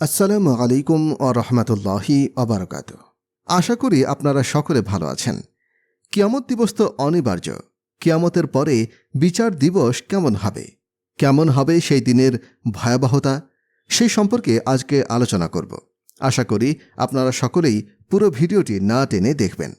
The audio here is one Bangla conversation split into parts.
আসসালামু আলাইকুম ও রহমতুল্লাহি অবরকাত আশা করি আপনারা সকলে ভালো আছেন। কিয়ামত দিবস তো অনিবার্য। কিয়ামতের পরে বিচার দিবস কেমন হবে? কেমন হবে সেই দিনের ভয়াবহতা? সেই সম্পর্কে আজকে আলোচনা করব। আশা করি আপনারা সকলেই পুরো ভিডিওটি না টেনে দেখবেন।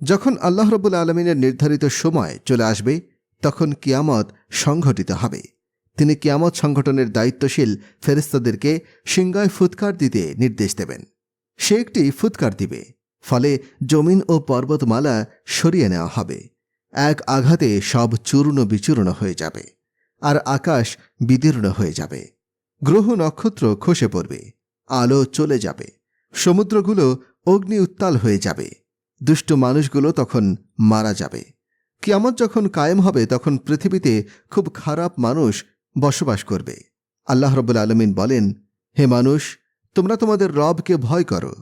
যখন আল্লাহ রবুল আলমিনের নির্ধারিত সময় চলে আসবে, তখন কিয়ামত সংঘটিত হবে। তিনি কিয়ামত সংগঠনের দায়িত্বশীল ফেরেস্তাদেরকে সিংগায় ফুৎকার দিতে নির্দেশ দেবেন। সে একটি ফুৎকার দিবে, ফলে জমিন ও পর্বতমালা সরিয়ে নেওয়া হবে। এক আঘাতে সব চূর্ণ বিচূর্ণ হয়ে যাবে, আর আকাশ বিদীর্ণ হয়ে যাবে। গ্রহ নক্ষত্র খসে পড়বে, আলো চলে যাবে, সমুদ্রগুলো অগ্নি উত্তাল হয়ে যাবে, দুষ্ট মানুষগুলো তখন মারা যাবে। কিয়ামত যখন কায়েম হবে, তখন পৃথিবীতে খুব খারাপ মানুষ বসবাস করবে। আল্লাহ রব্বুল আলমিন বলেন, হে মানুষ, তোমরা তোমাদের রবকে ভয় করো।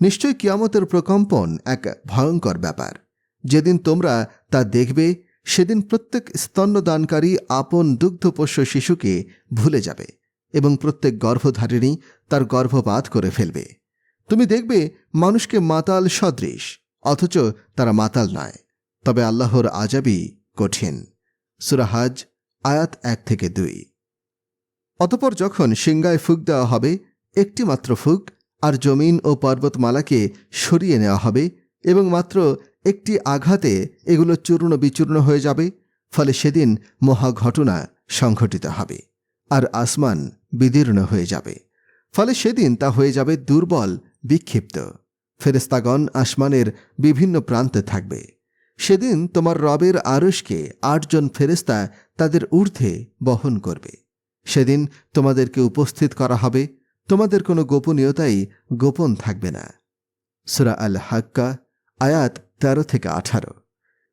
নিশ্চয় কিয়ামতের প্রকম্পন এক ভয়ঙ্কর ব্যাপার। যেদিন তোমরা তা দেখবে, সেদিন প্রত্যেক স্তন্যদানকারী আপন দুগ্ধপোষ্য শিশুকে ভুলে যাবে এবং প্রত্যেক গর্ভধারিণী তার গর্ভপাত করে ফেলবে। তুমি দেখবে মানুষকে মাতাল সদৃশ, অথচ তারা মাতাল নয়। তবে আল্লাহর আজাবি কঠিন। সুরাহাজ আয়াত এক থেকে দুই। অতপর যখন সিংগায় ফুক দেওয়া হবে একটি মাত্র ফুক আর জমিন ও পর্বতমালাকে সরিয়ে নেওয়া হবে এবং মাত্র একটি আঘাতে এগুলো চূর্ণ বিচূর্ণ হয়ে যাবে, ফলে সেদিন মহা ঘটনা সংঘটিত হবে আর আসমান বিদীর্ণ হয়ে যাবে। ফলে সেদিন তা হয়ে যাবে দুর্বল, বিক্ষিপ্ত। ফেরেস্তাগণ আসমানের বিভিন্ন প্রান্তে থাকবে। সেদিন তোমার রবের আরশকে আটজন ফেরেস্তা তাদের ঊর্ধ্বে বহন করবে। সেদিন তোমাদেরকে উপস্থিত করা হবে। তোমাদের কোনো গোপনীয়তাই গোপন থাকবে না। সুরা আল হাক্কা আয়াত তেরো থেকে আঠারো।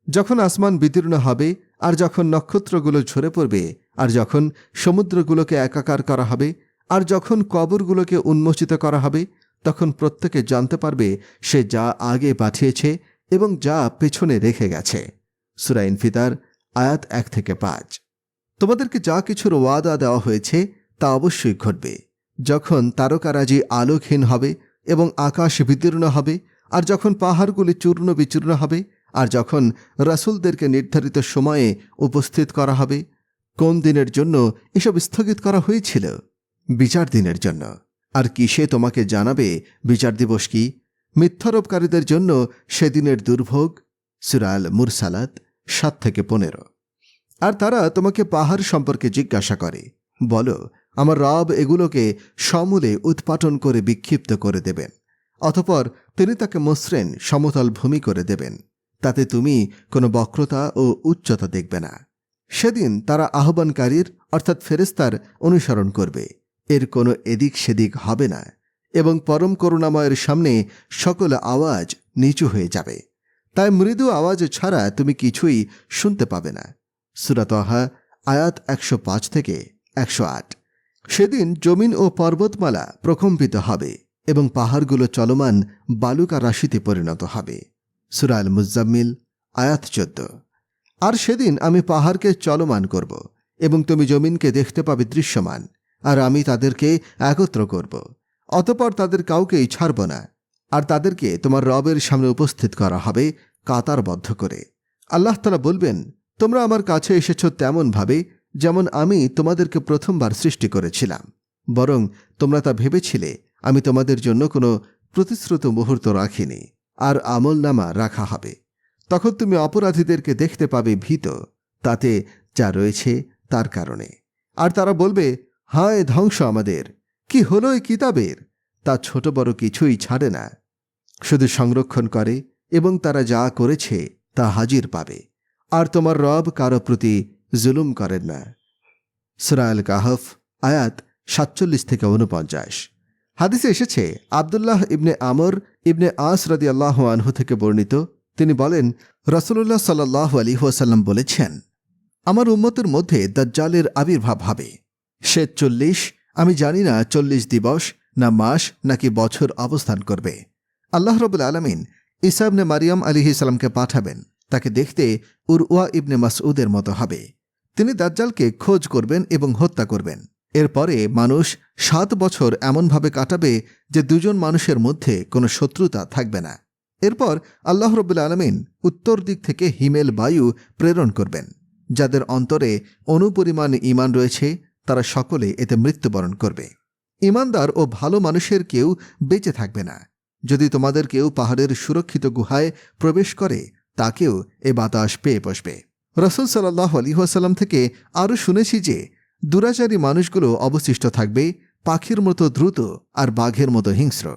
যখন আসমান বিদীর্ণ হবে, আর যখন নক্ষত্রগুলো ঝরে পড়বে, আর যখন সমুদ্রগুলোকে একাকার করা হবে, আর যখন কবরগুলোকে উন্মোচিত করা হবে, তখন প্রত্যেকে জানতে পারবে সে যা আগে পাঠিয়েছে এবং যা পেছনে রেখে গেছে। সুরা ইনফিতার, আয়াত এক থেকে পাঁচ। তোমাদেরকে যা কিছুর ওয়াদা দেওয়া হয়েছে, তা অবশ্যই ঘটবে। যখন তারকারাজি আলোকহীন হবে এবং আকাশ বিদীর্ণ হবে, আর যখন পাহাড়গুলি চূর্ণ বিচূর্ণ হবে, আর যখন রাসুলদেরকে নির্ধারিত সময়ে উপস্থিত করা হবে, কোন দিনের জন্য এসব স্থগিত করা হয়েছিল? বিচার দিনের জন্য। আর কিসে তোমাকে জানাবে? বিচার দিবস কি? মিথ্যারোপকারীদের জন্য সেদিনের দুর্ভোগ? সুরাল মুরসালাত সাত থেকে পনেরো। আর তারা তোমাকে পাহাড় সম্পর্কে জিজ্ঞাসা করে। বলো, আমার রব এগুলোকে সমূলে উৎপাটন করে বিক্ষিপ্ত করে দেবেন, অতপর তিনি তাকে মসৃণ সমতল ভূমি করে দেবেন, তাতে তুমি কোনো বক্রতা ও উচ্চতা দেখবে না। সেদিন তারা আহ্বানকারীর, অর্থাৎ ফেরেস্তার অনুসরণ করবে, এর কোনো এদিক সেদিক হবে না, এবং পরম করুণাময়ের সামনে সকল আওয়াজ নিচু হয়ে যাবে। তাই মৃদু আওয়াজ ছাড়া তুমি কিছুই শুনতে পাবে না। সুরাতহা, আয়াত একশো পাঁচ থেকে একশো আট। সেদিন জমিন ও পর্বতমালা প্রকম্পিত হবে এবং পাহাড়গুলো চলমান বালুকা রাশিতে পরিণত হবে। সুরাল মুজাম্মিল আয়াত চোদ্দ। আর সেদিন আমি পাহাড়কে চলমান করব এবং তুমি জমিনকে দেখতে পাবে দৃশ্যমান, আর আমি তাদেরকে একত্র করব। অতপর তাদের কাউকেই ছাড়ব না, আর তাদেরকে তোমার রবের সামনে উপস্থিত করা হবে কাতারবদ্ধ করে। আল্লাহ তালা বলবেন তোমরা আমার কাছে এসেছ তেমনভাবে যেমন আমি তোমাদেরকে প্রথমবার সৃষ্টি করেছিলাম। বরং তোমরা তা ভেবেছিলে, আমি তোমাদের জন্য কোনো প্রতিশ্রুত মুহূর্ত রাখিনি, আর আমল নামা রাখা হবে। তখন তুমি অপরাধীদেরকে দেখতে পাবে ভীত, তাতে যা রয়েছে তার কারণে। আর তারা বলবে, হায় ধ্বংস আমাদের! কি হলো এই কিতাবের? তা ছোট বড় কিছুই ছাড়ে না। শুধু সংরক্ষণ করে এবং তারা যা করেছে তা হাজির পাবে। আর তোমার রব কারও প্রতি জুলুম করেন না। সুরায়ল কাহফ, আয়াত সাতচল্লিশ থেকে উনপঞ্চাশ হাদিসে এসেছে, আবদুল্লাহ ইবনে আমর ইবনে আস রদি আল্লাহ আনহু থেকে বর্ণিত, তিনি বলেন রসুল্লাহ সাল্লাহ আলী ওয়াসাল্লাম বলেছেন, আমার উম্মতের মধ্যে দাজ্জালের আবির্ভাব হবে। সে চল্লিশ, আমি জানি না চল্লিশ দিবস, না মাস, নাকি বছর অবস্থান করবে। আল্লাহ রবুল আলমিন ইসাবনে মারিয়াম আলী ইসলামকে পাঠাবেন। তাকে দেখতে উরওয়া ইবনে মাসউদের মতো হবে। তিনি দাজ্জালকে খোঁজ করবেন এবং হত্যা করবেন। এরপরে মানুষ সাত বছর এমনভাবে কাটাবে যে দুজন মানুষের মধ্যে কোনো শত্রুতা থাকবে না। এরপর আল্লাহ রবুল আলমিন উত্তর দিক থেকে হিমেল বায়ু প্রেরণ করবেন। যাদের অন্তরে অনুপরিমাণ ইমান রয়েছে, তারা সকলে এতে মৃত্যুবরণ করবে। ইমানদার ও ভালো মানুষের কেউ বেঁচে থাকবে না। যদি তোমাদের কেউ পাহাড়ের সুরক্ষিত গুহায় প্রবেশ করে তাকেও এ বাতাস পেয়ে বসবে। রসুল সাল্লাহ আলী আলিহাসাল্লাম থেকে আরও শুনেছি যে, দুরাচারী মানুষগুলো অবশিষ্ট থাকবে পাখির মতো দ্রুত আর বাঘের মতো হিংস্র।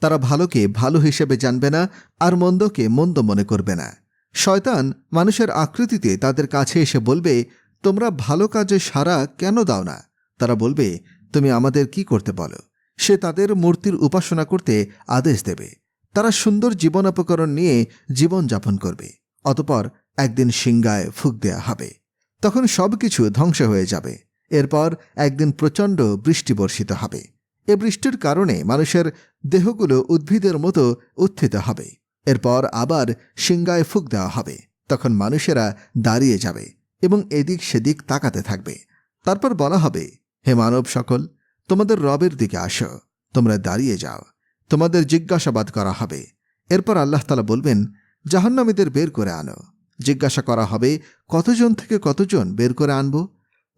তারা ভালোকে ভালো হিসেবে জানবে না আর মন্দকে মন্দ মনে করবে না। শয়তান মানুষের আকৃতিতে তাদের কাছে এসে বলবে, তোমরা ভালো কাজে সারা কেন দাও না? তারা বলবে, তুমি আমাদের কি করতে বলো? সে তাদের মূর্তির উপাসনা করতে আদেশ দেবে। তারা সুন্দর জীবনোপকরণ নিয়ে জীবনযাপন করবে, অতপর একদিন সিংগায় ফুক দেয়া হবে, তখন সব কিছু ধ্বংস হয়ে যাবে। এরপর একদিন প্রচণ্ড বৃষ্টি বর্ষিত হবে। এ বৃষ্টির কারণে মানুষের দেহগুলো উদ্ভিদের মতো উত্থিত হবে। এরপর আবার সিংগায় ফুক দেওয়া হবে। তখন মানুষেরা দাঁড়িয়ে যাবে এবং এদিক সেদিক তাকাতে থাকবে। তারপর বলা হবে, হে মানব সকল, তোমাদের রবের দিকে আসো, তোমরা দাঁড়িয়ে যাও তোমাদের জিজ্ঞাসাবাদ করা হবে। এরপর আল্লাহ তালা বলবেন, জাহান্নামীদের বের করে আনো। জিজ্ঞাসা করা হবে, কতজন থেকে কতজন বের করে আনব?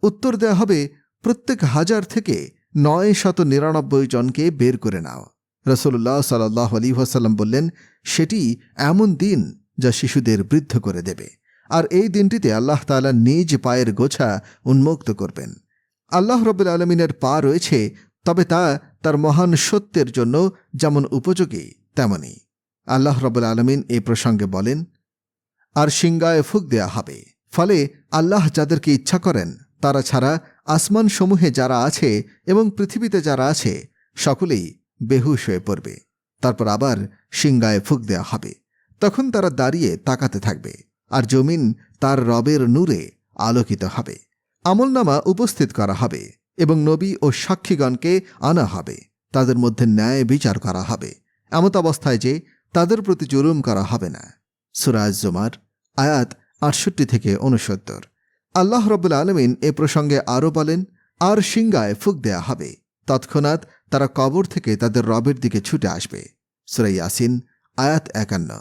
উত্তর দেওয়া হবে, প্রত্যেক হাজার থেকে নয় শত নিরানব্বই জনকে বের করে নাও। রসুল্লাহ সাল্লাহ আলী ওয়াসাল্লাম বললেন, সেটি এমন দিন যা শিশুদের বৃদ্ধ করে দেবে। আর এই দিনটিতে আল্লাহ তালা নিজ পায়ের গোছা উন্মুক্ত করবেন। আল্লাহ রবুল আলমিনের পা রয়েছে, তবে তা তার মহান সত্যের জন্য যেমন উপযোগী, তেমনি। আল্লাহ রবুল আলমিন এ প্রসঙ্গে বলেন, আর সিংগায় ফুক দেয়া হবে। ফলে আল্লাহ যাদেরকে ইচ্ছা করেন, তারা ছাড়া আসমান সমূহে যারা আছে এবং পৃথিবীতে যারা আছে, সকলেই বেহুশ হয়ে পড়বে। তারপর আবার সিংগায় ফুক দেয়া হবে। তখন তারা দাঁড়িয়ে তাকাতে থাকবে, আর জমিন তার রবের নূরে আলোকিত হবে। আমলনামা উপস্থিত করা হবে। এবং নবী ও সাক্ষীগণকে আনা হবে, তাদের মধ্যে ন্যায় বিচার করা হবে। এমত অবস্থায় যে তাদের প্রতি জুলুম করা হবে না। সুরাজ জুমার আয়াত আটষট্টি থেকে উনসত্তর আল্লাহ রবুল আলমিন এ প্রসঙ্গে আরও বলেন, আর সিংগায় ফুক দেয়া হবে। তৎক্ষণাৎ তারা কবর থেকে তাদের রবের দিকে ছুটে আসবে। সুরাই ইয়াসিন, আয়াত একান্ন।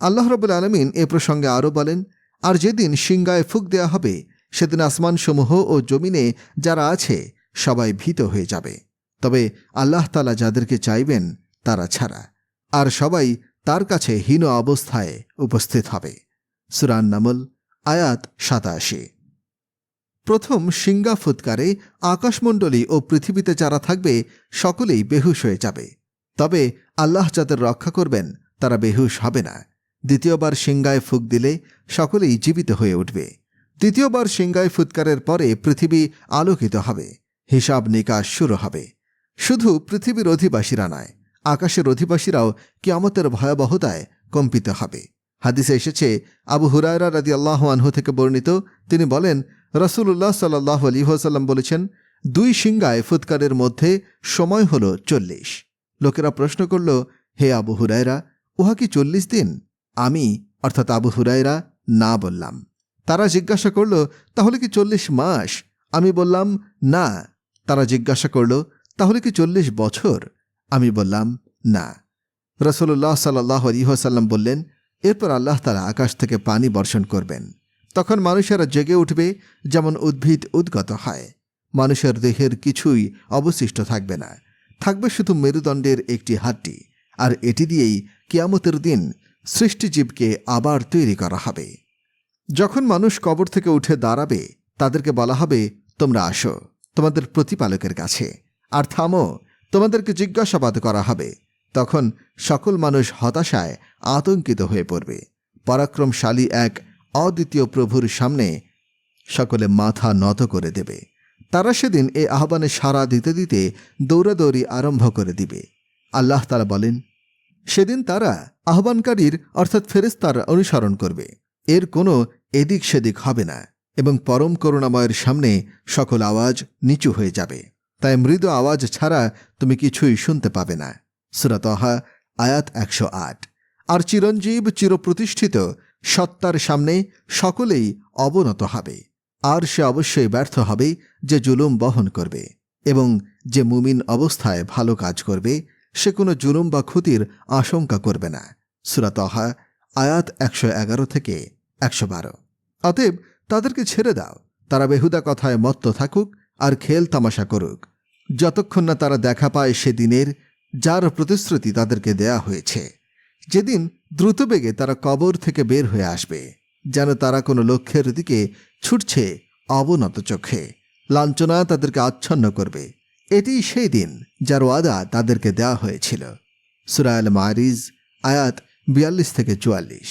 আল্লাহ রবুল আলমিন এ প্রসঙ্গে আরও বলেন, আর যেদিন সিংগায় ফুক দেয়া হবে সেদিন আসমানসমূহ ও জমিনে যারা আছে, সবাই ভীত হয়ে যাবে। তবে আল্লাহ তালা যাদেরকে চাইবেন, তারা ছাড়া। আর সবাই তার কাছে হীন অবস্থায় উপস্থিত হবে। সুরান নামল আয়াত সাতাশি। প্রথম সিঙ্গা ফুৎকারে আকাশমণ্ডলী ও পৃথিবীতে যারা থাকবে, সকলেই বেহুশ হয়ে যাবে। তবে আল্লাহ যাদের রক্ষা করবেন, তারা বেহুশ হবে না। দ্বিতীয়বার সিংগায় ফুক দিলে সকলেই জীবিত হয়ে উঠবে। তৃতীয়বার সিংগায় ফুৎকারের পরে পৃথিবী আলোকিত হবে, হিসাব নিকাশ শুরু হবে। শুধু পৃথিবীর অধিবাসীরা নয়, আকাশের অধিবাসীরাও কিয়ামতের ভয়াবহতায় কম্পিত হবে। হাদিসে এসেছে, আবু হুরায়রা রাদি আল্লাহ আনহু থেকে বর্ণিত, তিনি বলেন রসুল্লাহ সাল্লাহ আলী হোসাল্লাম বলেছেন, দুই সিংগায় ফুৎকারের মধ্যে সময় হল চল্লিশ। লোকেরা প্রশ্ন করল, হে আবু হুরায়রা, উহা কি চল্লিশ দিন? আমি, অর্থাৎ আবু হুরায়রা, না বললাম। তারা জিজ্ঞাসা করল, তাহলে কি চল্লিশ মাস? আমি বললাম, না। তারা জিজ্ঞাসা করল, তাহলে কি চল্লিশ বছর? আমি বললাম, না। রসুল্লাহ সাল্লাহ আলিহাসাল্লাম বললেন, এরপর আল্লাহ তালা আকাশ থেকে পানি বর্ষণ করবেন। তখন মানুষেরা জেগে উঠবে, যেমন উদ্ভিদ উদ্গত হয়। মানুষের দেহের কিছুই অবশিষ্ট থাকবে না। থাকবে শুধু মেরুদণ্ডের একটি হাড্ডি, আর এটি দিয়েই কিয়ামতের দিন সৃষ্টিজীবকে আবার তৈরি করা হবে। যখন মানুষ কবর থেকে উঠে দাঁড়াবে, তাদেরকে বলা হবে, তোমরা আসো, তোমাদের প্রতিপালকের কাছে। আর থামো, তোমাদেরকে জিজ্ঞাসাবাদ করা হবে। তখন সকল মানুষ হতাশায় আতঙ্কিত হয়ে পড়বে। পরাক্রমশালী এক অদ্বিতীয় প্রভুর সামনে সকলে মাথা নত করে দেবে। তারা সেদিন এ আহ্বানে সাড়া দিতে দিতে দৌড়াদৌড়ি আরম্ভ করে দিবে। আল্লাহ তারা বলেন, সেদিন তারা আহ্বানকারীর, অর্থাৎ ফেরেস্তার অনুসরণ করবে। এর কোনো এদিক সেদিক হবে না এবং পরম করুণাময়ের সামনে সকল আওয়াজ নিচু হয়ে যাবে। তাই মৃদু আওয়াজ ছাড়া তুমি কিছুই শুনতে পাবে না। সুরাতহা আয়াত একশো আট। আর চিরঞ্জীব চিরপ্রতিষ্ঠিত, সত্তার সামনে সকলেই অবনত হবে। আর সে অবশ্যই ব্যর্থ হবে যে জুলুম বহন করবে এবং যে মুমিন অবস্থায় ভালো কাজ করবে, সে কোনো জুলুম বা ক্ষতির আশঙ্কা করবে না। সুরাতহা আয়াত একশো এগারো থেকে একশো বারো। অতএব তাদেরকে ছেড়ে দাও। তারা বেহুদা কথায় মত্ত থাকুক আর খেল তামাশা করুক। যতক্ষণ না তারা দেখা পায় সেদিনের যার প্রতিশ্রুতি তাদেরকে দেয়া হয়েছে। যেদিন দ্রুতবেগে তারা কবর থেকে বের হয়ে আসবে, যেন তারা কোনো লক্ষ্যের দিকে ছুটছে অবনত চোখে। লাঞ্ছনা তাদেরকে আচ্ছন্ন করবে। এটি সেই দিন যার ওয়াদা তাদেরকে দেওয়া হয়েছিল। সুরায়াল মারিজ আয়াত বিয়াল্লিশ থেকে চুয়াল্লিশ।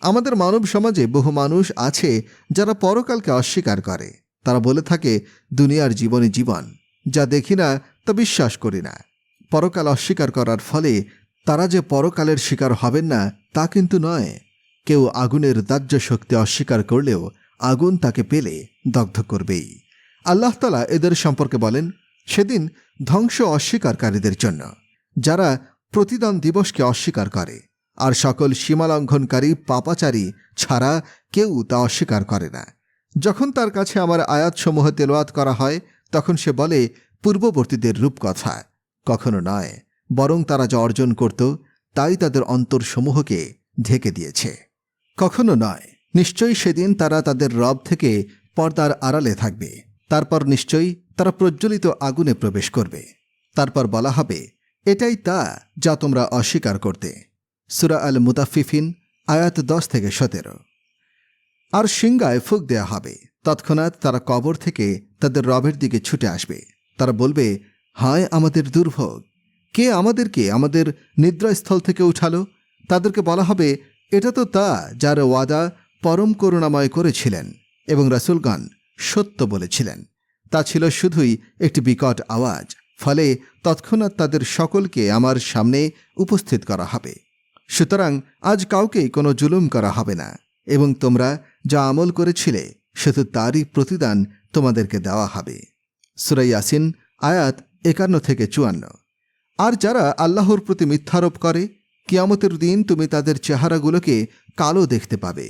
আমাদের মানব সমাজে বহু মানুষ আছে যারা পরকালকে অস্বীকার করে। তারা বলে থাকে, দুনিয়ার জীবনে জীবন, যা দেখি না তা বিশ্বাস করি না। পরকাল অস্বীকার করার ফলে তারা যে পরকালের শিকার হবেন না, তা কিন্তু নয়। কেউ আগুনের দাহ্য শক্তি অস্বীকার করলেও আগুন তাকে পেলে দগ্ধ করবেই। আল্লাহ তালা এদের সম্পর্কে বলেন, সেদিন ধ্বংস অস্বীকারীদের জন্য, যারা প্রতিদান দিবসকে অস্বীকার করে আর সকল সীমালঙ্ঘনকারী পাপাচারী ছাড়া কেউ তা অস্বীকার করে না। যখন তার কাছে আমার আয়াতসমূহ তেলোয়াত করা হয়, তখন সে বলে, পূর্ববর্তীদের রূপকথা কখনো নয়, বরং তারা যা অর্জন করত, তাই তাদের অন্তরসমূহকে ঢেকে দিয়েছে। কখনো নয়, নিশ্চয়ই সেদিন তারা তাদের রব থেকে পর্দার আড়ালে থাকবে, তারপর নিশ্চয়ই তারা প্রজ্বলিত আগুনে প্রবেশ করবে। তারপর বলা হবে, এটাই তা যা তোমরা অস্বীকার করতে সুরা আল মুতাফিফিন আয়াত দশ থেকে সতেরো। আর সিংগায় ফুক দেয়া হবে। তৎক্ষণাৎ তারা কবর থেকে তাদের রবের দিকে ছুটে আসবে। তারা বলবে, হায় আমাদের দুর্ভোগ! কে আমাদেরকে আমাদের নিদ্রাস্থল থেকে উঠালো? তাদেরকে বলা হবে, এটা তো তা যার ওয়াদা পরম করুণাময় করেছিলেন এবং রাসুলগণ সত্য বলেছিলেন। তা ছিল শুধুই একটি বিকট আওয়াজ। ফলে তৎক্ষণাৎ তাদের সকলকে আমার সামনে উপস্থিত করা হবে সুতরাং আজ কাউকেই কোনো জুলুম করা হবে না, এবং তোমরা যা আমল করেছিলে, শুধু তারই প্রতিদান তোমাদেরকে দেওয়া হবে। সুরাই আসিন আয়াত একান্ন থেকে চুয়ান্ন। আর যারা আল্লাহর প্রতি মিথ্যারোপ করে, কিয়ামতের দিন তুমি তাদের চেহারাগুলোকে কালো দেখতে পাবে।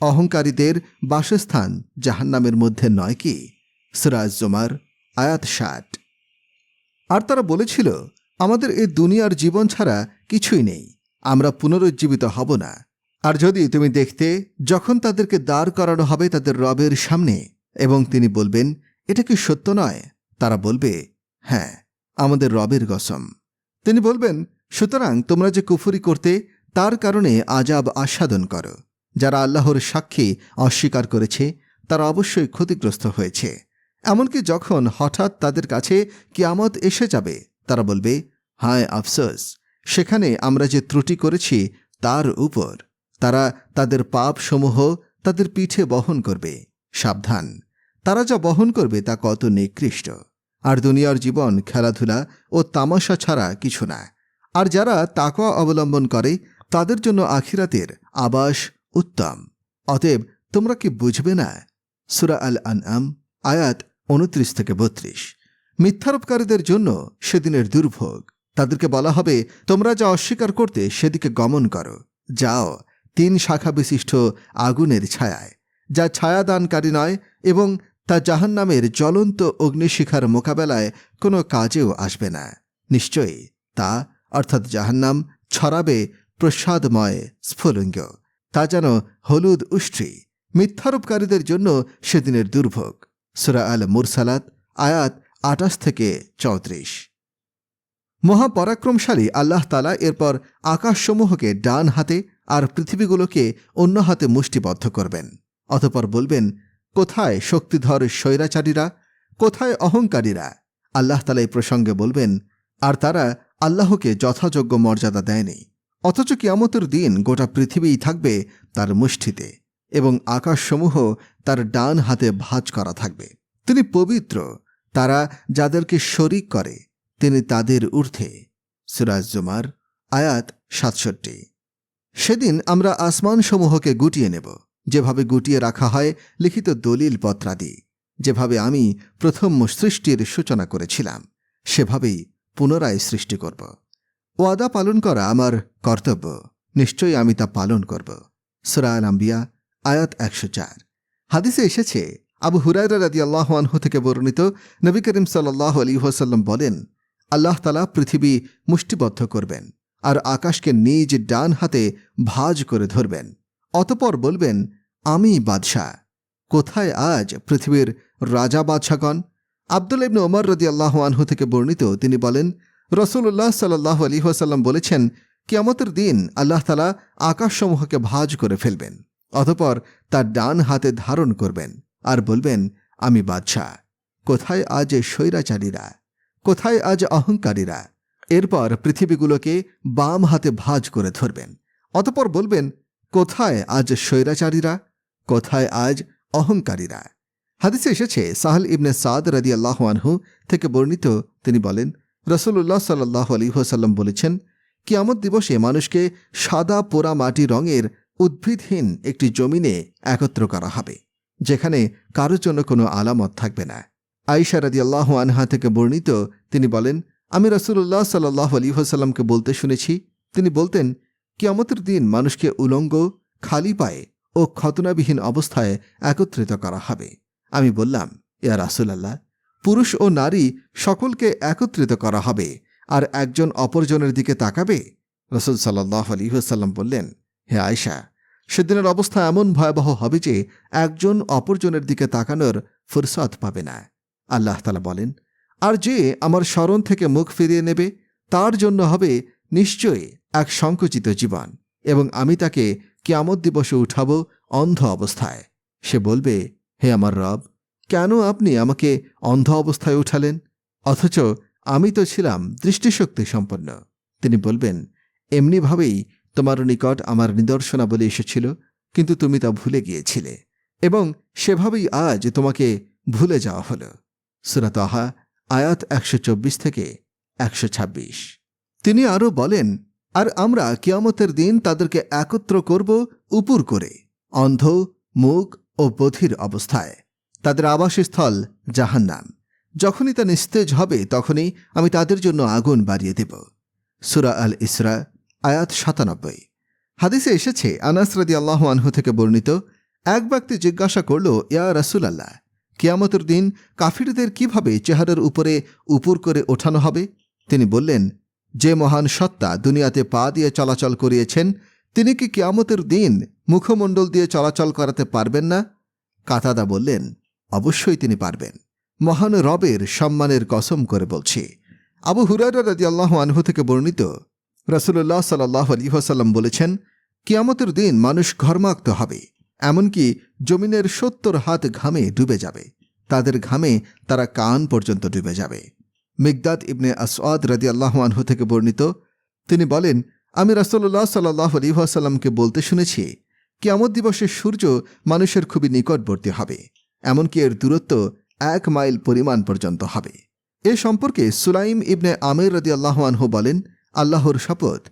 অহংকারীদের বাসস্থান জাহান্নামের মধ্যে নয় কি? সিরাজ জোমার আয়াত ষাট। আর তারা বলেছিল, আমাদের এই দুনিয়ার জীবন ছাড়া কিছুই নেই। আমরা পুনরুজ্জীবিত হব না। আর যদি তুমি দেখতে যখন তাদেরকে দাঁড় করানো হবে তাদের রবের সামনে এবং তিনি বলবেন, এটা কি সত্য নয়? তারা বলবে হ্যাঁ আমাদের রবের গসম তিনি বলবেন, সুতরাং তোমরা যে কুফুরি করতে, তার কারণে আজাব আস্বাদন করো। যারা আল্লাহর সাক্ষী অস্বীকার করেছে, তারা অবশ্যই ক্ষতিগ্রস্ত হয়েছে। এমনকি যখন হঠাৎ তাদের কাছে কিয়ামত এসে যাবে, তারা বলবে, হায় আফসোস সেখানে আমরা যে ত্রুটি করেছি, তার উপর। তারা তাদের পাপসমূহ তাদের পিঠে বহন করবে। সাবধান। তারা যা বহন করবে, তা কত নিকৃষ্ট। আর দুনিয়ার জীবন, খেলাধুলা ও তামাশা ছাড়া কিছু না। আর যারা তাকওয়া অবলম্বন করে, তাদের জন্য আখিরাতের আবাস উত্তম। অতএব, তোমরা কি বুঝবে না? সুরা আল আনআম আয়াত উনত্রিশ থেকে বত্রিশ। মিথ্যারোপকারীদের জন্য সেদিনের দুর্ভোগ। তাদেরকে বলা হবে, তোমরা যা অস্বীকার করতে সেদিকে গমন করো। যাও, তিন শাখা বিশিষ্ট আগুনের ছায়ায়, যা ছায়াদানকারী নয় এবং তা জাহান্নামের জ্বলন্ত অগ্নিশিখার মোকাবেলায় কোনো কাজেও আসবে না। নিশ্চয়ই তা, অর্থাৎ জাহান্নাম, ছড়াবে প্রসাদময় স্ফুলিঙ্গ। তা যেন হলুদ উষ্ট্রি, মিথ্যারোপকারীদের জন্য সেদিনের দুর্ভোগ। সুরা আল মুরসালাত আয়াত আটাশ থেকে চৌত্রিশ। মহাপরাক্রমশালী আল্লাহ তালা এরপর আকাশসমূহকে ডান হাতে আর পৃথিবীগুলোকে অন্য হাতে মুষ্টিবদ্ধ করবেন। অতপর বলবেন, কোথায় শক্তিধর স্বৈরাচারীরা? কোথায় অহংকারীরা? আল্লাহ তালা এই প্রসঙ্গে বলবেন, আর তারা আল্লাহকে যথাযোগ্য মর্যাদা দেয়নি। অথচ কিয়ামতের দিন গোটা পৃথিবীই থাকবে তার মুষ্টিতে এবং আকাশসমূহ তার ডান হাতে ভাঁজ করা থাকবে। তিনি পবিত্র, তারা যাদেরকে শরিক করে তিনি তাদের ঊর্ধ্বে। সিরাজ জুমার, আয়াত সাতষট্টি। সেদিন আমরা আসমানসমূহকে গুটিয়ে নেব। যেভাবে গুটিয়ে রাখা হয়, লিখিত দলিল পত্রাদি। যেভাবে আমি প্রথম সৃষ্টির সূচনা করেছিলাম, সেভাবেই পুনরায় সৃষ্টি করব। ওয়াদা পালন করা আমার কর্তব্য। নিশ্চয়ই আমি তা পালন করব। সুরা আল আম্বিয়া আয়াত একশো চার। হাদিসে এসেছে, আবু হুরাইরা রাদি আল্লাহ আনহু থেকে বর্ণিত নবী করিম সাল্লাহ আলী ওসাল্লাম বলেন আল্লাহ তালা পৃথিবী মুষ্টিবদ্ধ করবেন আর আকাশকে নিজ ডান হাতে ভাজ করে ধরবেন। অতপর বলবেন, আমি বাদশাহ। কোথায় আজ পৃথিবীর রাজা বাদশাগণ আব্দুল ইবনে ওমর রদি আল্লাহ আনহু থেকে বর্ণিত তিনি বলেন রসুল্লাহ সাল্লাহ আলী ওসাল্লাম বলেছেন, কিয়ামতের দিন আল্লাহ তালা আকাশসমূহকে ভাজ করে ফেলবেন, অতপর তার ডান হাতে ধারণ করবেন আর বলবেন, আমি বাদশাহ। কোথায় আজ এ স্বৈরাচারীরা? কোথায় আজ অহংকারীরা? এরপর পৃথিবীগুলোকে বাম হাতে ভাজ করে ধরবেন। অতপর বলবেন, কোথায় আজ স্বৈরাচারীরা? কোথায় আজ অহংকারীরা? হাদিসে এসেছে, সাহল ইবনে সাদ রাদি আল্লাহ আনহু থেকে বর্ণিত তিনি বলেন রসুল্লাহ সাল্লাহ আলী ওসাল্লাম বলেছেন, কিয়ামত দিবসে মানুষকে সাদা পোড়া মাটি রঙের উদ্ভিদহীন একটি জমিনে একত্র করা হবে, যেখানে কারোর জন্য কোনো আলামত থাকবে না। আইসা রাদি আল্লাহ আনহা থেকে বর্ণিত, তিনি বলেন, আমি রসুল্লাহ সাল্লাহ আলী ওসাল্লামকে বলতে শুনেছি। তিনি বলতেন, কিয়ামতের দিন মানুষকে উলঙ্গ, খালি পায়ে ও খতনাবিহীন অবস্থায় একত্রিত করা হবে। আমি বললাম, ইয়া রাসুলাল্লাহ, পুরুষ ও নারী সকলকে একত্রিত করা হবে আর একজন অপরজনের দিকে তাকাবে? রসুল সাল্লাহ আলী ওসাল্লাম বললেন, হে আয়সা সেদিনের অবস্থা এমন ভয়াবহ হবে যে একজন অপরজনের দিকে তাকানোর ফুরসত পাবে না। আল্লাহ তালা বলেন, আর যে আমার স্মরণ থেকে মুখ ফিরিয়ে নেবে, তার জন্য হবে নিশ্চয়ই এক সংকুচিত জীবন এবং আমি তাকে কিয়ামত দিবসে উঠাব অন্ধ অবস্থায়। সে বলবে, হে আমার রব, কেন আপনি আমাকে অন্ধ অবস্থায় উঠালেন? অথচ আমি তো ছিলাম দৃষ্টিশক্তি সম্পন্ন। তিনি বলবেন, এমনিভাবেই তোমার নিকট আমার নিদর্শনাবলী এসেছিল, কিন্তু তুমি তা ভুলে গিয়েছিলে এবং সেভাবেই আজ তোমাকে ভুলে যাওয়া হল। সুরাত আহা আয়াত একশো চব্বিশ থেকে একশো ছাব্বিশ। তিনি আরও বলেন, আর আমরা কিয়ামতের দিন তাদেরকে একত্র করব উপুর করে, অন্ধ, মুখ ও বধির অবস্থায়। তাদের আবাসস্থল জাহান্নাম। যখনই তা নিস্তেজ হবে, তখনই আমি তাদের জন্য আগুন বাড়িয়ে দেব। সুরা আল ইসরা, আয়াত সাতানব্বই। হাদিসে এসেছে আনাসরাদি আল্লাহ আনহু থেকে বর্ণিত, এক ব্যক্তি জিজ্ঞাসা করল, ইয়া রাসুল আল্লাহ কিয়ামতের দিন কাফিরদের কীভাবে চেহারার উপরে উপুর করে ওঠানো হবে? তিনি বললেন, যে মহান সত্তা দুনিয়াতে পা দিয়ে চলাচল করিয়েছেন, তিনি কি কিয়ামতের দিন মুখমণ্ডল দিয়ে চলাচল করাতে পারবেন না? কাতাদা বললেন, অবশ্যই তিনি পারবেন। মহান রবের সম্মানের কসম করে বলছি। আবু হুরারা রাজি আল্লাহ আনহু থেকে বর্ণিত রসুল্লাহ সাল্লাহ আলিহাসাল্লাম বলেছেন, কিয়ামতের দিন মানুষ ঘর্মাক্ত হবে। এমনকি জমিনের সত্তর হাত ঘামে ডুবে যাবে। তাদের ঘামে তারা কান পর্যন্ত ডুবে যাবে। মিগদাদ ইবনে আসওয়াদ আল্লাহ আনহু থেকে বর্ণিত, তিনি বলেন, আমি রাসুল্লাহ সাল্লাহ আলিহাসাল্লামকে বলতে শুনেছি, কিয়ামত দিবসে সূর্য মানুষের খুবই নিকটবর্তী হবে, এমনকি এর দূরত্ব এক মাইল পরিমাণ পর্যন্ত হবে। এ সম্পর্কে সুলাইম ইবনে আমির রদি আনহু বলেন, আল্লাহর শপথ,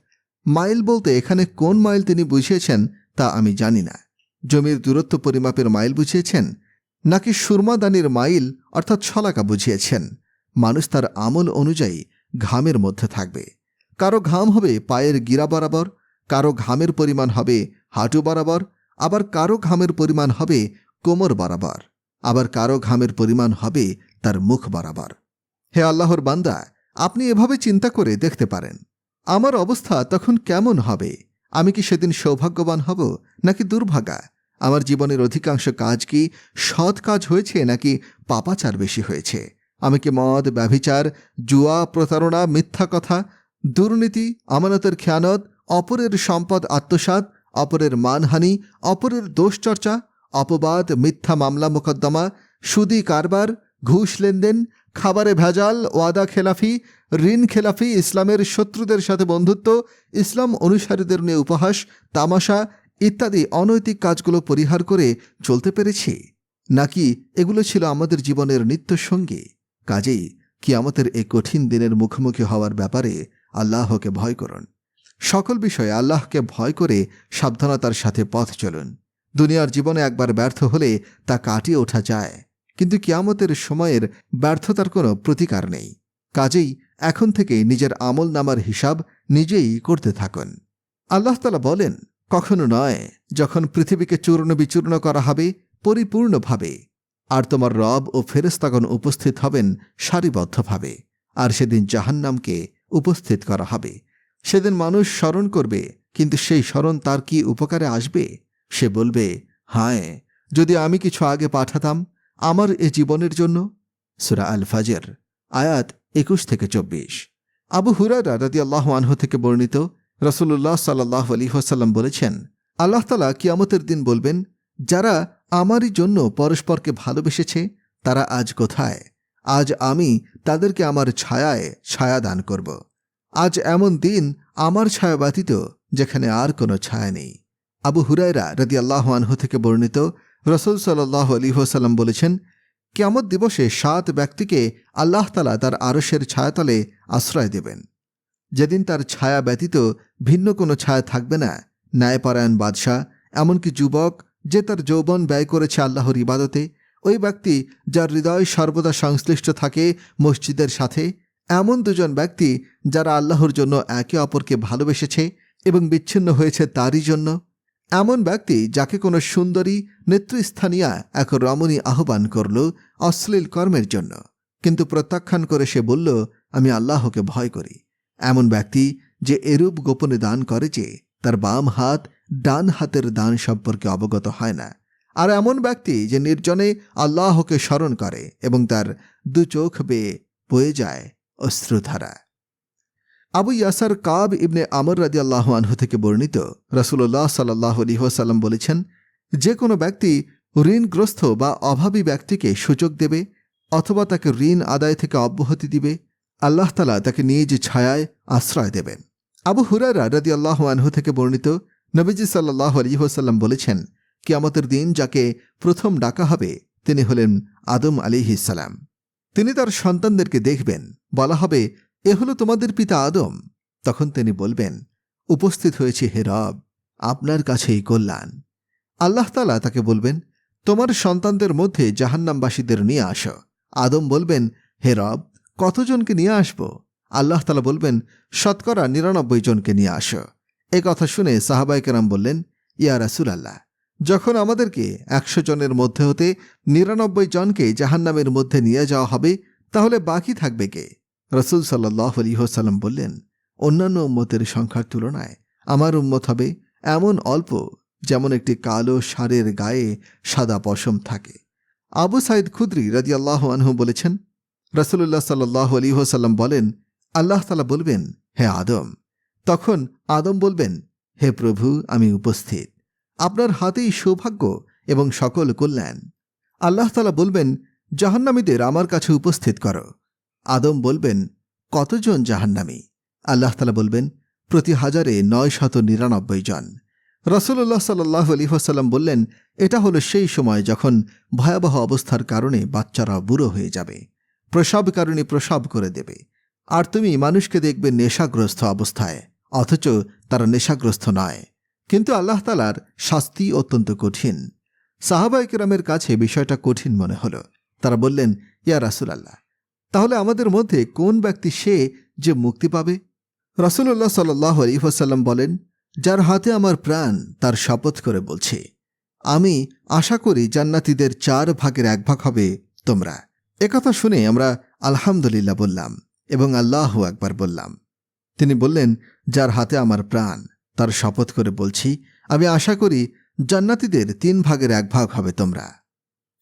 মাইল বলতে এখানে কোন মাইল তিনি বুঝিয়েছেন তা আমি জানি না। জমির দূরত্ব পরিমাপের মাইল বুঝিয়েছেন, নাকি সুরমাদানির মাইল অর্থাৎ ছলাকা বুঝিয়েছেন। মানুষ তার আমল অনুযায়ী ঘামের মধ্যে থাকবে। কারও ঘাম হবে পায়ের গিরা বরাবর, কারও ঘামের পরিমাণ হবে হাঁটু বরাবর, আবার কারও ঘামের পরিমাণ হবে কোমর বরাবর, আবার কারও ঘামের পরিমাণ হবে তার মুখ বরাবর। হে আল্লাহর বান্দা, আপনি এভাবে চিন্তা করে দেখতে পারেন। আমার অবস্থা তখন কেমন হবে? আমি কি সেদিন সৌভাগ্যবান হব নাকি দুর্ভাগা? আমার জীবনের অধিকাংশ কাজ কি সৎ কাজ হয়েছে নাকি পাপাচার বেশি হয়েছে? আমি কি মদ, ব্যভিচার, জুয়া, প্রতারণা, মিথ্যা কথা, দুর্নীতি, আমানতের খেয়ানত, অপরের সম্পদ আত্মসাত অপরের মানহানি, অপরের দোষচর্চা, অপবাদ, মিথ্যা মামলা, মোকদ্দমা, সুদি কারবার, ঘুষ লেনদেন খাবারে ভেজাল, ওয়াদা খেলাফি, ঋণ খেলাফি, ইসলামের শত্রুদের সাথে বন্ধুত্ব, ইসলাম অনুসারীদের নিয়ে উপহাস, তামাশা ইত্যাদি অনৈতিক কাজগুলো পরিহার করে চলতে পেরেছি। নাকি এগুলো ছিল আমাদের জীবনের নিত্য সঙ্গী কাজেই কি আমাদের এই কঠিন দিনের মুখোমুখি হওয়ার ব্যাপারে আল্লাহকে ভয় করুন। সকল বিষয়ে আল্লাহকে ভয় করে সাবধানতার সাথে পথ চলুন। দুনিয়ার জীবনে একবার ব্যর্থ হলে তা কাটিয়ে ওঠা যায়। কিন্তু কিয়ামতের সময়ের ব্যর্থতার কোনো প্রতিকার নেই। কাজেই এখন থেকে নিজের আমল নামার হিসাব নিজেই করতে থাকুন। আল্লাহ তালা বলেন, কখনো নয়, যখন পৃথিবীকে চূর্ণ বিচূর্ণ করা হবে, পরিপূর্ণভাবে, আর তোমার রব ও ফেরেস্তাগণ উপস্থিত হবেন সারিবদ্ধভাবে, আর সেদিন জাহান্নামকে উপস্থিত করা হবে। সেদিন মানুষ স্মরণ করবে, কিন্তু সেই স্মরণ তার কি উপকারে আসবে? সে বলবে, হায়, যদি আমি কিছু আগে পাঠাতাম আমার এ জীবনের জন্য? সুরা আল ফাজের আয়াত একুশ থেকে চব্বিশ। আবু হুরারা রাদি আল্লাহ আনহু থেকে বর্ণিত রসুল্লাহ সাল্লাহ আলী বলেছেন, আল্লাহ তালা কিয়ামতের দিন বলবেন, যারা আমারই জন্য পরস্পরকে ভালোবেসেছে, তারা আজ কোথায়? আজ আমি তাদেরকে আমার ছায়ায় ছায়া দান করব। আজ এমন দিন আমার ছায়া ব্যতীত, যেখানে আর কোনো ছায়া নেই। আবু হুরায়রা রদি আল্লাহ আনহু থেকে বর্ণিত রসুল সাল্লাহ আলী হোসাল্লাম বলেছেন, কিয়ামত দিবসে সাত ব্যক্তিকে আল্লাহ তালা তার আরসের ছায়াতলে আশ্রয় দেবেন। যেদিন তার ছায়া ব্যতীত ভিন্ন কোনো ছায়া থাকবে না। ন্যায়পরায়ণ বাদশাহ, এমনকি যুবক, যে তার যৌবন ব্যয় করেছে আল্লাহর ইবাদতে, ওই ব্যক্তি যার হৃদয় সর্বদা সংশ্লিষ্ট থাকে মসজিদের সাথে, এমন দুজন ব্যক্তি যারা আল্লাহর জন্য একে অপরকে ভালোবেসেছে এবং বিচ্ছিন্ন হয়েছে তারই জন্য। এমন ব্যক্তি যাকে কোনো সুন্দরী নেতৃস্থানীয়া এক রমণী আহ্বান করল অশ্লীল কর্মের জন্য। কিন্তু প্রত্যাখ্যান করে সে বলল, আমি আল্লাহকে ভয় করি। এমন ব্যক্তি যে এরূপ গোপনে দান করে যে তার বাম হাত ডান হাতের দান সম্পর্কে অবগত হয় না। আর এমন ব্যক্তি যে নির্জনে আল্লাহকে স্মরণ করে এবং তার দু চোখ বেয়ে বয়ে যায় অশ্রুধারা। আবু ইয়াসার কাব ইবনে আমর রাজি আল্লাহ আনহু থেকে বর্ণিত রসুল্লাহ সাল্লাহ আলহিহাসাল্লাম বলেছেন, যে কোনো ব্যক্তি ঋণগ্রস্ত বা অভাবী ব্যক্তিকে সুযোগ দেবে অথবা তাকে ঋণ আদায় থেকে অব্যাহতি দিবে, আল্লাহ তালা তাকে নিজ ছায়ায় আশ্রয় দেবেন। আবু হুরারা রাদি আল্লাহ আনহু থেকে বর্ণিত, নবীজি সাল্লাহ আলিহাসাল্লাম বলেছেন, কিয়ামতের দিন যাকে প্রথম ডাকা হবে, তিনি হলেন আদম আলিহিসাল্লাম তিনি তার সন্তানদেরকে দেখবেন, বলা হবে এ হলো তোমাদের পিতা আদম। তখন তিনি বলবেন, উপস্থিত হয়েছি হে রব, আপনার কাছেই কল্যাণ। আল্লাহ তালা তাকে বলবেন, তোমার সন্তানদের মধ্যে জাহান্নামবাসীদের নিয়ে আসো। আদম বলবেন, হে রব, কতজনকে নিয়ে আসব? আল্লাহ তালা বলবেন, শতকরা নিরানব্বই জনকে নিয়ে আসো। এ কথা শুনে সাহাবাইকেরাম বললেন, ইয়া রাসুল আল্লাহ যখন আমাদেরকে একশো জনের মধ্যে হতে নিরানব্বই জনকে জাহান্নামের মধ্যে নিয়ে যাওয়া হবে, তাহলে বাকি থাকবে কে? রসুল সাল্লাহ আলিহসাল্লাম বললেন, অন্যান্য উম্মতের সংখ্যার তুলনায় আমার উম্মত হবে এমন অল্প যেমন একটি কালো সারের গায়ে সাদা পশম থাকে। আবু সাইদ খুদ্রি রাজি আল্লাহ আনহু বলেছেন রসুল্লাহ সাল্লাহ আলিহসাল্লাম বলেন, আল্লাহ তালা বলবেন, হে আদম। তখন আদম বলবেন, হে প্রভু, আমি উপস্থিত। আপনার হাতেই সৌভাগ্য এবং সকল কল্যাণ। আল্লাহ তালা বলবেন, জাহান্নামীদের আমার কাছে উপস্থিত করো। আদম বলবেন, কতজন জাহান্নামী? আল্লাহ তালা বলবেন, প্রতি হাজারে নয় শত নিরানব্বই জন। রসুল্লাহ সাল্লাহ আলিহাসাল্লাম বললেন, এটা হলো সেই সময় যখন ভয়াবহ অবস্থার কারণে বাচ্চারা বুড়ো হয়ে যাবে। প্রসব কারণে প্রসব করে দেবে। আর তুমি মানুষকে দেখবে নেশাগ্রস্ত অবস্থায়, অথচ তারা নেশাগ্রস্ত নয়। কিন্তু আল্লাহ তালার শাস্তি অত্যন্ত কঠিন। সাহাবাইকেরামের কাছে বিষয়টা কঠিন মনে হল। তারা বললেন, ইয়া রাসুল আল্লাহ তাহলে আমাদের মধ্যে কোন ব্যক্তি সে যে মুক্তি পাবে? রসুল্লাহ সাল্লাহ বলেন, যার হাতে আমার প্রাণ, তার শপথ করে বলছে, আমি আশা করি জান্নাতিদের চার ভাগের এক ভাগ হবে তোমরা একথা শুনে আমরা আলহামদুলিল্লাহ বললাম এবং আল্লাহ একবার বললাম। তিনি বললেন, যার হাতে আমার প্রাণ, তার শপথ করে বলছি, আমি আশা করি জান্নাতিদের তিন ভাগের এক ভাগ হবে তোমরা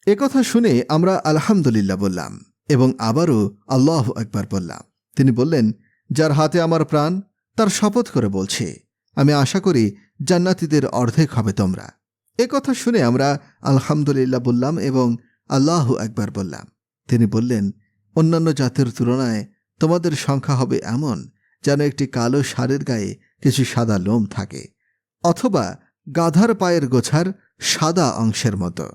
একথা শুনে আমরা আলহামদুলিল্লাহ বললাম। এবং আবারও আল্লাহ একবার বললাম। তিনি বললেন, যার হাতে আমার প্রাণ, তার শপথ করে বলছে, আমি আশা করি জান্নাতিদের অর্ধেক হবে তোমরা। এ কথা শুনে আমরা আলহামদুলিল্লাহ বললাম এবং আল্লাহ একবার বললাম। তিনি বললেন, অন্যান্য জাতের তুলনায় তোমাদের সংখ্যা হবে এমন যেন একটি কালো সারের গায়ে কিছু সাদা লোম থাকে, অথবা গাধার পায়ের গোছার সাদা অংশের মতো।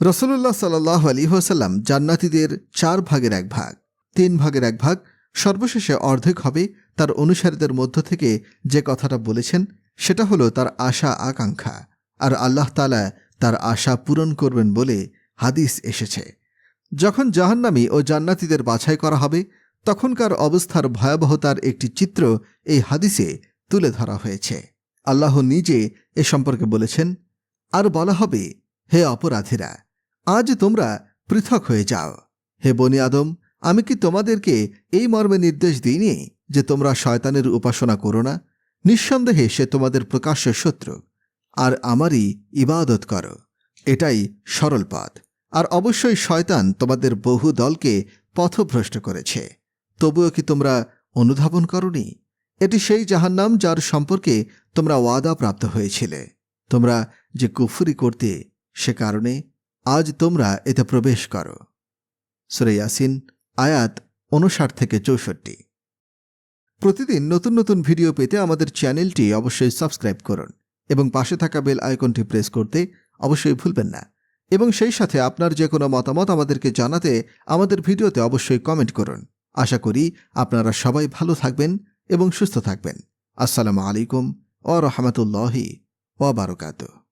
রসুল্লাহ সাল্লাহ আলী হোসাল্লাম জান্নাতিদের চার ভাগের এক ভাগ। তিন ভাগের এক ভাগ সর্বশেষে অর্ধেক হবে তার অনুসারীদের মধ্য থেকে যে কথাটা বলেছেন, সেটা হলো তার আশা আকাঙ্ক্ষা। আর আল্লাহ তালা তার আশা পূরণ করবেন বলে হাদিস এসেছে। যখন জাহান্নামী ও জান্নাতিদের বাছাই করা হবে, তখনকার অবস্থার ভয়াবহতার একটি চিত্র এই হাদিসে তুলে ধরা হয়েছে। আল্লাহ নিজে এ সম্পর্কে বলেছেন, আর বলা হবে, হে অপরাধীরা আজ তোমরা পৃথক হয়ে যাও। হে বনি আদম, আমি কি তোমাদেরকে এই মর্মে নির্দেশ দিইনি যে তোমরা শয়তানের উপাসনা করো না? নিঃসন্দেহে সে তোমাদের প্রকাশ্য শত্রু, আর আমারই ইবাদত করো। এটাই সরল পথ। আর অবশ্যই শয়তান তোমাদের বহু দলকে পথভ্রষ্ট করেছে। তবুও কি তোমরা অনুধাবন করনি? এটি সেই জাহান্নাম যার সম্পর্কে তোমরা ওয়াদা প্রাপ্ত হয়েছিলে। তোমরা যে কুফুরি করতে সে কারণে আজ তোমরা এতে প্রবেশ করো। সুরে ইয়াসিন, আয়াত উনষাট থেকে চৌষট্টি। প্রতিদিন নতুন নতুন ভিডিও পেতে আমাদের চ্যানেলটি অবশ্যই সাবস্ক্রাইব করুন এবং পাশে থাকা বেল আইকনটি প্রেস করতে অবশ্যই ভুলবেন না। এবং সেই সাথে আপনার যে কোনো মতামত আমাদেরকে জানাতে আমাদের ভিডিওতে অবশ্যই কমেন্ট করুন। আশা করি আপনারা সবাই ভালো থাকবেন এবং সুস্থ থাকবেন। আসসালামু আলাইকুম ও রহমতুল্লাহি ওবরকাত